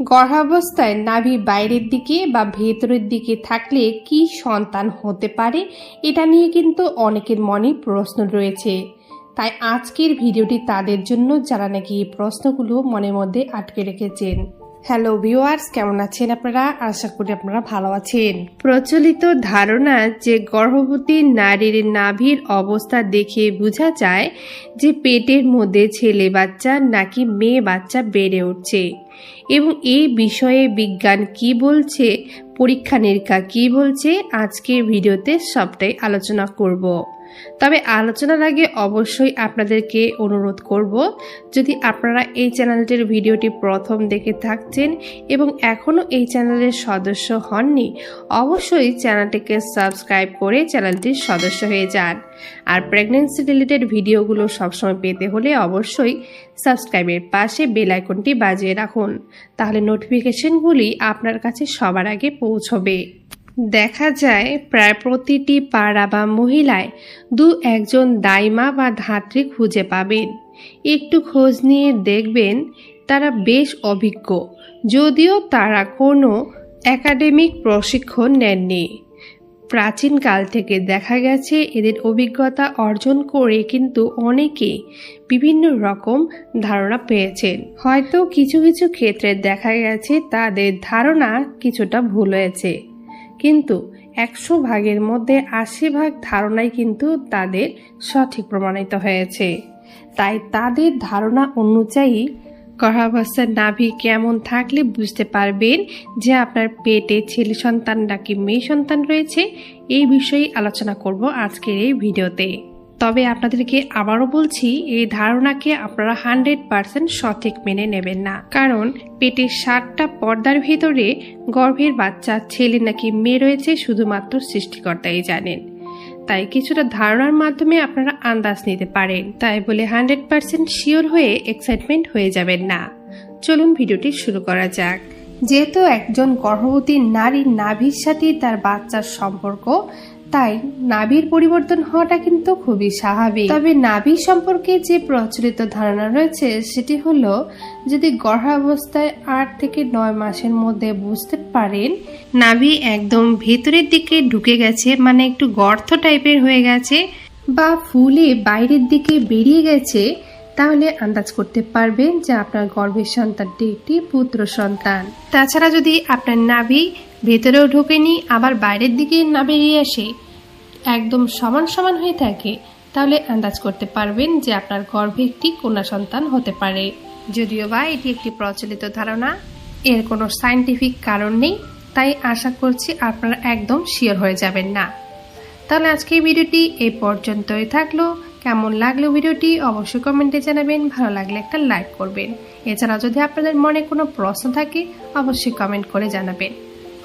গর্ভাবস্থায় নাভি বাইরের দিকে বা ভেতরের দিকে থাকলে কি সন্তান হতে পারে, এটা নিয়ে কিন্তু অনেকের মনে প্রশ্ন রয়েছে। তাই আজকের ভিডিওটি তাদের জন্য যারা নাকি এই প্রশ্নগুলো মনের মধ্যে আটকে রেখেছেন। হ্যালো ভিউয়ার্স কেমন আছেন আপনারা? আশা করি আপনারা ভালো আছেন। প্রচলিত ধারণা যে গর্ভবতী নারীর নাভির অবস্থা দেখে বোঝা যায় যে পেটের মধ্যে ছেলে বাচ্চা নাকি মেয়ে বাচ্চা বেড়ে উঠছে। এবং এই বিষয়ে বিজ্ঞান কি বলছে, পরীক্ষা নিরীক্ষা কি বলছে, আজকের ভিডিওতে সবটাই আলোচনা করব। তবে আলোচনার আগে অবশ্যই আপনাদেরকে অনুরোধ করব, যদি আপনারা এই চ্যানেলটির ভিডিওটি প্রথম দেখে থাকছেন এবং এখনও এই চ্যানেলের সদস্য হননি, অবশ্যই চ্যানেলটিকে সাবস্ক্রাইব করে চ্যানেলটির সদস্য হয়ে যান। আর প্রেগনেন্সি রিলেটেড ভিডিওগুলো সবসময় পেতে হলে অবশ্যই সাবস্ক্রাইবের পাশে বেল আইকনটি বাজিয়ে রাখুন, তাহলে নোটিফিকেশনগুলি আপনার কাছে সবার আগে পৌঁছবে। দেখা যায় প্রায় প্রতিটি পাড়া বা মহিলায় দু একজন দাইমা বা ধাত্রী খুঁজে পাবেন। একটু খোঁজ নিয়ে দেখবেন তারা বেশ অভিজ্ঞ, যদিও তারা কোনো একাডেমিক প্রশিক্ষণ নেননি। প্রাচীনকাল থেকে দেখা গেছে এদের অভিজ্ঞতা অর্জন করে কিন্তু অনেকে বিভিন্ন রকম ধারণা পেয়েছেন। হয়তো কিছু কিছু ক্ষেত্রে দেখা গেছে তাদের ধারণা কিছুটা ভুল হয়েছে। কিন্তু একশো ভাগের মধ্যে আশি ভাগ ধারণাই কিন্তু তাদের সঠিক প্রমাণিত হয়েছে। তাই তাদের ধারণা অনুযায়ী গর্ভাবস্থার নাভি কেমন থাকলে বুঝতে পারবেন যে আপনার পেটে ছেলে সন্তান নাকি মেয়ে সন্তান রয়েছে, এই বিষয়ে আলোচনা করব আজকের এই ভিডিওতে। তবে আপনাদেরকে আবারও বলছি, এই ধারণাকে আপনারা হান্ড্রেড পার্সেন্ট সঠিক মেনে নেবেন না। কারণ পেটের সাতটা পর্দার ভেতরে গর্ভের বাচ্চা, ছেলে নাকি মেয়ে রয়েছে শুধুমাত্র সৃষ্টিকর্তাই জানেন। তাই কিছুটা ধারণার মাধ্যমে আপনারা আন্দাজ নিতে পারেন। তাই বলে হান্ড্রেড পার্সেন্ট শিওর হয়ে এক্সাইটমেন্ট হয়ে যাবেন না। চলুন ভিডিওটি শুরু করা যাক। যেহেতু একজন গর্ভবতী নারীর নাভির সাথে তার বাচ্চার সম্পর্ক তাই নাভির পরিবর্তন হওয়াটা কিন্তু খুবই স্বাভাবিক। তবে নাভি সম্পর্কে যে প্রচলিত ধারণা রয়েছে, সেটি হলো যদি গর্ভাবস্থায় আট থেকে নয় মাসের মধ্যে বুঝতে পারেন, নাভি একদম ভেতরের দিকে ঢুকে গেছে মানে একটু গর্ত টাইপের হয়ে গেছে, বা ফুলে বাইরের দিকে বেরিয়ে গেছে, তাহলে আন্দাজ করতে পারবেন যে আপনার গর্ভের সন্তানটি একটি পুত্র সন্তান। তাছাড়া যদি আপনার নাভি ভেতরেও ঢোকেনি আবার বাইরের দিকে না বেরিয়ে আসে একদম সমান সমান হয়ে থাকে তাহলে আন্দাজ করতে পারবেন যে আপনার গর্ভে একটি কন্যা সন্তান হতে পারে। যদিও বা এটি একটি প্রচলিত ধারণা এর কোনো সাইন্টিফিক কারণ নেই তাই আশা করছি আপনারা একদম শিওর হয়ে যাবেন না। তাহলে আজকের ভিডিওটি এই পর্যন্তই থাকল। কেমন লাগল ভিডিওটি অবশ্যই কমেন্টে জানাবেন ভালো লাগলে একটা লাইক করবেন। এছাড়া যদি আপনাদের মনে কোনো প্রশ্ন থাকে অবশ্যই কমেন্ট করে জানাবেন।